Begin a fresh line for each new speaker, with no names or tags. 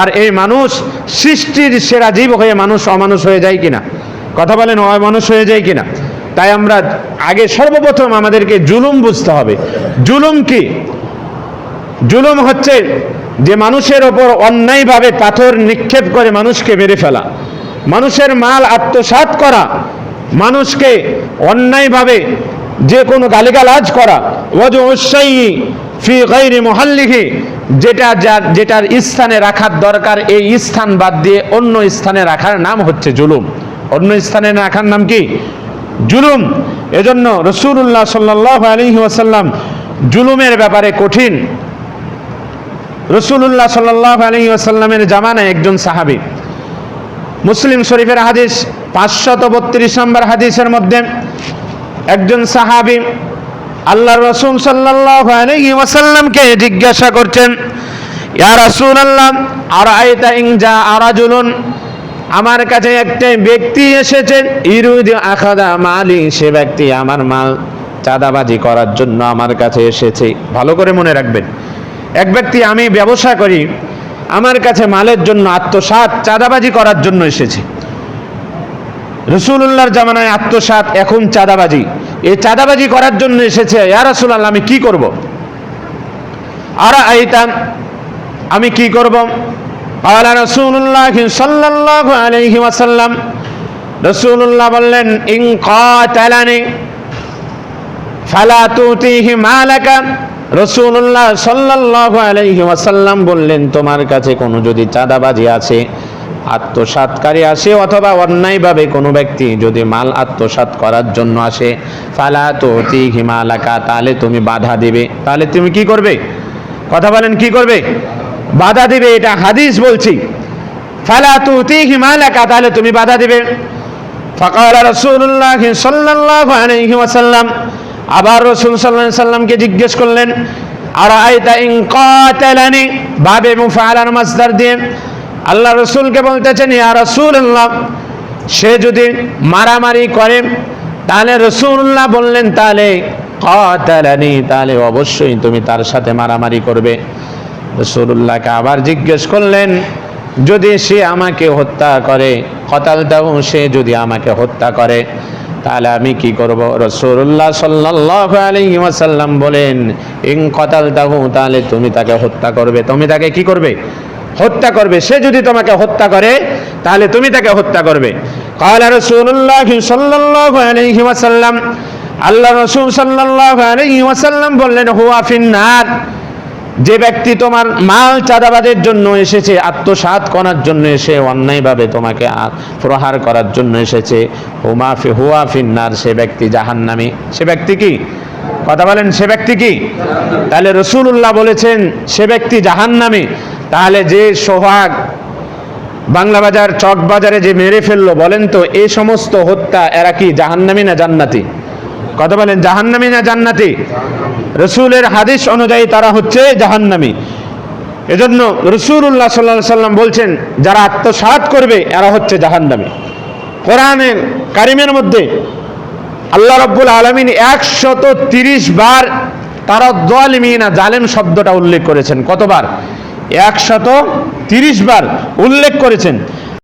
আর এই মানুষ সৃষ্টির সেরা জীব হয়ে মানুষ অমানুষ হয়ে যায় কিনা? কথা বলেন, অমানুষ হয়ে যায় কিনা? তাই আমরা আগে সর্বপ্রথম আমাদেরকে জুলুম বুঝতে হবে। জুলুম কি? জুলুম হচ্ছে যে মানুষের ওপর অন্যায়ভাবে পাথর নিক্ষেপ করে মানুষকে মেরে ফেলা। মানুষের মাল আত্মসাৎ করা, মানুষকে অন্যায়ভাবে যে কোনো গালিগালাজ করা। ওজ ফি গৈরি মহাল্লিহি যেটা যার, যেটার স্থানে রাখার দরকার, এই স্থান বাদ দিয়ে অন্য স্থানে রাখার নাম হচ্ছে জুলুম। অন্য স্থানে রাখার নাম কি? জুলুম। এজন্য রসুল্লাহ সাল্লাহ আলী ওয়াসাল্লাম জুলুমের ব্যাপারে কঠিন। রসুল্লাহ সাল্লাহ আলী আসাল্লামের জামানায় একজন সাহাবি। মুসলিম শরীফের হাদিস পাঁচশত বত্রিশ নম্বর হাদিসের মধ্যে একজন সাহাবি আল্লাহ রসুল সাল্লাহ জিজ্ঞাসা করছেন, ইয়া রাসূল আল্লাহ আর আয়তা ইং যা আরাজুলুন আমার কাছে একটা ব্যক্তি এসেছেন ইরুদ আখাদা মালি সে ব্যক্তি আমার মাল চাঁদাবাজি করার জন্য আমার কাছে এসেছে। ভালো করে মনে রাখবেন, এক ব্যক্তি আমি ব্যবসা করি, আমার কাছে মালের জন্য আত্মসাৎ, চাঁদাবাজি করার জন্য এসেছে। রসুল্লাহর জামানায় আত্মসাত, এখন চাঁদাবাজি। এ চাঁদাবাজি করার জন্য এসেছে, ইয়া রসুল্লাহ আমি কি করব। আর আইতাম আমি কি করব? আলা রসুল্লাহ সাল্লাহ আলহি ওয়াসাল্লাম। রসুল্লাহ বললেন ইং কালানি ফালা তুতিহি মালাকা। রসুল্লাহ সাল্লাহ আলহি ওয়াসাল্লাম বললেন, তোমার কাছে কোনো যদি চাঁদাবাজি আছে আত্মসাৎকারী আসে অথবা অন্যায়ভাবে কোনো ব্যক্তি যদি মাল আত্মসাৎ করার জন্য আসে, ফালা তুতিহি হিমালাকা তাহলে তুমি বাধা দিবে। তাহলে তুমি কি করবে? কথা বলেন, কি করবে? বাধা দিবে, এটা হাদিস বলছি। ফালা তুতিহি মালাকা তাহলে তুমি বাধা দিবে। ফকাল রসুল্লাহ সাল্লাহ আলাইহি ওয়াসাল্লাম, আবার রসুল সাল্লাহ সাল্লামকে জিজ্ঞেস করলেন আর আয়তা ইন কাতালানি? বাবে মুফালার মাসদার দিয়ে। আল্লাহ রসুলকে বলতেছেন, ইয়া রাসূলুল্লাহ, সে যদি মারামারি করে, তাহলে রসুল্লাহ বললেন, তাহলে কাতালানি, তাহলে অবশ্যই তুমি তার সাথে মারামারি করবে। রসুল্লাহকে আবার জিজ্ঞেস করলেন, যদি সে আমাকে হত্যা করে হতালতাও সে যদি আমাকে হত্যা করে, তাহলে আমি কি করব? রসুল্লাহ সাল্লাহ আলী ওয়াসাল্লাম বলেন ইং কতালতাহু তাহলে তুমি তাকে হত্যা করবে। তুমি তাকে কি করবে? হত্যা করবে। সে যদি তোমাকে হত্যা করে, তাহলে তুমি তাকে হত্যা করবে। আল্লাহ রসুল সাল্লাহ বললেন, হুয়া যে ব্যক্তি তোমার মাল চাঁদাবাদের জন্য এসেছে আত্মসাত করার জন্য এসে, অন্যায়ভাবে তোমাকে প্রহার করার জন্য এসেছে হুমাফি হুয়া সে ব্যক্তি জাহান নামে সে ব্যক্তি কি? কথা বলেন, সে ব্যক্তি কি? তাহলে রসুল বলেছেন, সে ব্যক্তি জাহান নামে তাহলে যে সোহাগ বাংলা বাজার চক বাজারে যে মেরে ফেলল, বলেন তো এই সমস্ত হত্যা এরা কি, জাহান্নামী না জান্নাতি? কথা বলেন, জাহান্নামী না জান্নাতি? রসুলের হাদিস অনুযায়ী তারা হচ্ছে জাহান্নামী। এজন্য রসুল্লাহ সাল্লাহ সাল্লাম বলছেন, যারা আত্মসাৎ করবে, এরা হচ্ছে জাহান্নামী। কোরআনের, কারিমের মধ্যে আল্লাহ রব্বুল আলমিন একশত তিরিশ বার তারা দোয়ালিমিনা জালেম শব্দটা উল্লেখ করেছেন। কতবার? একশত তিরিশ বার উল্লেখ করেছেন।